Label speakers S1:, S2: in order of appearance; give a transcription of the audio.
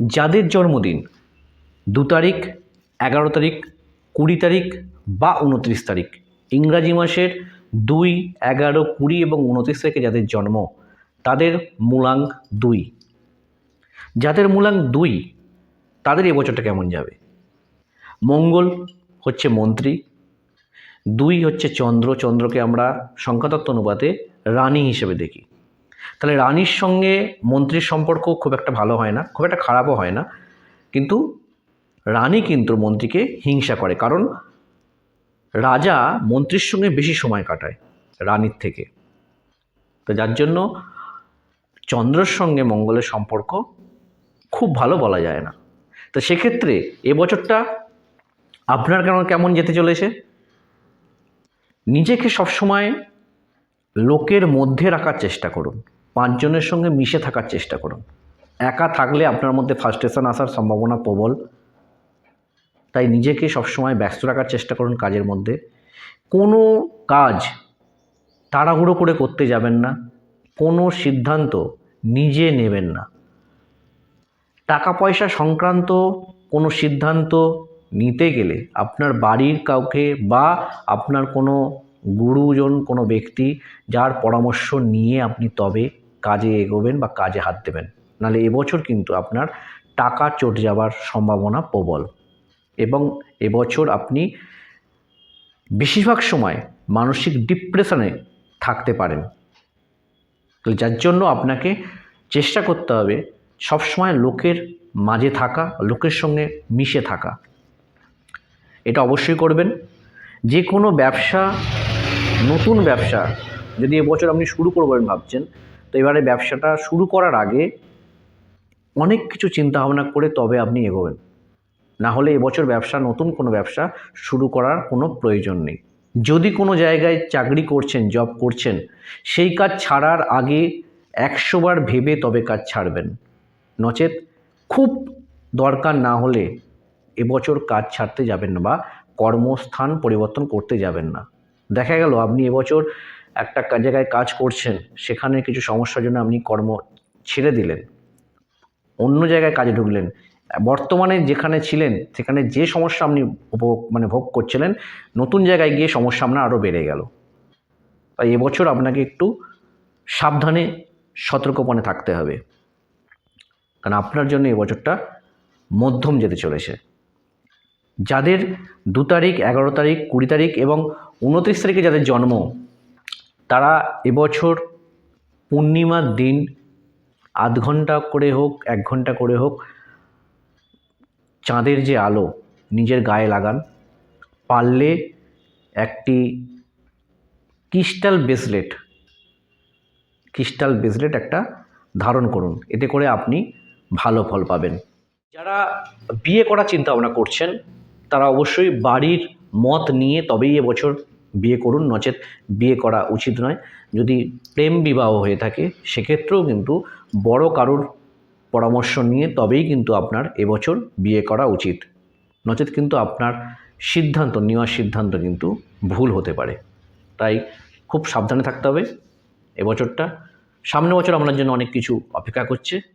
S1: যাদের জন্মদিন দু তারিখ, এগারো তারিখ, কুড়ি তারিখ বা উনত্রিশ তারিখ। ইংরাজি মাসের দুই, এগারো, কুড়ি এবং উনত্রিশ তারিখে যাদের জন্ম, তাদের মূলাঙ্ক দুই। যাদের মূলাঙ্ক দুই, তাদের এবছরটা কেমন যাবে? মঙ্গল হচ্ছে মন্ত্রী, দুই হচ্ছে চন্দ্র। চন্দ্রকে আমরা সংখ্যাতত্ত্ব অনুপাতে রানী হিসেবে দেখি। তাহলে রানীর সঙ্গে মন্ত্রীর সম্পর্ক খুব একটা ভালো হয় না, খুব একটা খারাপও হয় না। কিন্তু রানী কিন্তু মন্ত্রীকে হিংসা করে, কারণ রাজা মন্ত্রীর সঙ্গে বেশি সময় কাটায় রানীর থেকে। তো যার জন্য চন্দ্রের সঙ্গে মঙ্গলের সম্পর্ক খুব ভালো বলা যায় না। তো সেক্ষেত্রে এবছরটা আপনার কেন কেমন যেতে চলেছে? নিজেকে সবসময় লোকের মধ্যে রাখার চেষ্টা করুন। পাঁচজনের সঙ্গে মিশে থাকার চেষ্টা করুন। একা থাকলে আপনার মধ্যে ফার্স্টেশন আসার সম্ভাবনা প্রবল। তাই নিজেকে সবসময় ব্যস্ত রাখার চেষ্টা করুন কাজের মধ্যে। কোনো কাজ তাড়াহুড়ো করে করতে যাবেন না। কোনো সিদ্ধান্ত নিজে নেবেন না। টাকা পয়সা সংক্রান্ত কোনো সিদ্ধান্ত নিতে গেলে আপনার বাড়ির কাউকে বা আপনার কোনো গুরুজন, কোনো ব্যক্তি যার পরামর্শ নিয়ে আপনি তবে কাজে এগোবেন বা কাজে হাত দেবেন। নাহলে এবছর কিন্তু আপনার টাকা চট যাবার সম্ভাবনা প্রবল। এবং এবছর আপনি বেশিরভাগ সময় মানসিক ডিপ্রেশনে থাকতে পারেন। যার জন্য আপনাকে চেষ্টা করতে হবে সবসময় লোকের মাঝে থাকা, লোকের সঙ্গে মিশে থাকা। এটা অবশ্যই করবেন। যে কোনো ব্যবসা, নতুন ব্যবসা যদি এবছর আপনি শুরু করবেন ভাবছেন তো এবারে ব্যবসাটা শুরু করার আগে অনেক কিছু চিন্তা ভাবনা করে তবে আপনি এগোবেন। না হলে এবছর ব্যবসা, নতুন কোনো ব্যবসা শুরু করার কোনো প্রয়োজন নেই। যদি কোনো জায়গায় চাকরি করছেন, জব করছেন, সেই কাজ ছাড়ার আগে একশোবার ভেবে তবে কাজ ছাড়বেন। নচেত খুব দরকার না হলে এবছর কাজ ছাড়তে যাবেন না বা কর্মস্থান পরিবর্তন করতে যাবেন না। দেখা গেল আপনি এবছর একটা জায়গায় কাজ করছেন, সেখানে কিছু সমস্যার জন্য আপনি কর্ম ছেড়ে দিলেন। অন্য জায়গায় কাজে ঢুকলেন। বর্তমানে যেখানে ছিলেন, সেখানে যে সমস্যা আপনি উপভোগ মানে ভোগ করছিলেন, নতুন জায়গায় গিয়ে সমস্যা আপনার আরও বেড়ে গেল। তাই এবছর আপনাকে একটু সাবধানে সতর্কপণে থাকতে হবে। কারণ আপনার জন্য এবছরটা মধ্যম যেতে চলেছে। যাদের দু তারিখ, এগারো তারিখ, কুড়ি তারিখ এবং উনত্রিশ তারিখে যাদের জন্ম তারা এবছর পূর্ণিমার দিন আধ ঘণ্টা করে হোক, এক ঘণ্টা করে হোক, চাঁদের যে আলো নিজের গায়ে লাগান। পারলে একটি ক্রিস্টাল ব্রেসলেট ক্রিস্টাল ব্রেসলেট একটা ধারণ করুন। এতে করে আপনি ভালো ফল পাবেন। যারা বিয়ে করার চিন্তা ভাবনা করছেন, তারা অবশ্যই বাড়ির মত নিয়ে তবেই এবছর বিয়ে করুন, নচেত বিয়ে করা উচিত নয়। যদি প্রেম বিবাহ হয়ে থাকে, সেক্ষেত্রেও কিন্তু বড় কারুর পরামর্শ নিয়ে তবেই কিন্তু আপনার এবছর বিয়ে করা উচিত। নচেত কিন্তু আপনার সিদ্ধান্ত, নেওয়ার সিদ্ধান্ত কিন্তু ভুল হতে পারে। তাই খুব সাবধানে থাকতে হবে। এবছরটা, সামনের বছর আপনার জন্য অনেক কিছু অপেক্ষা করছে।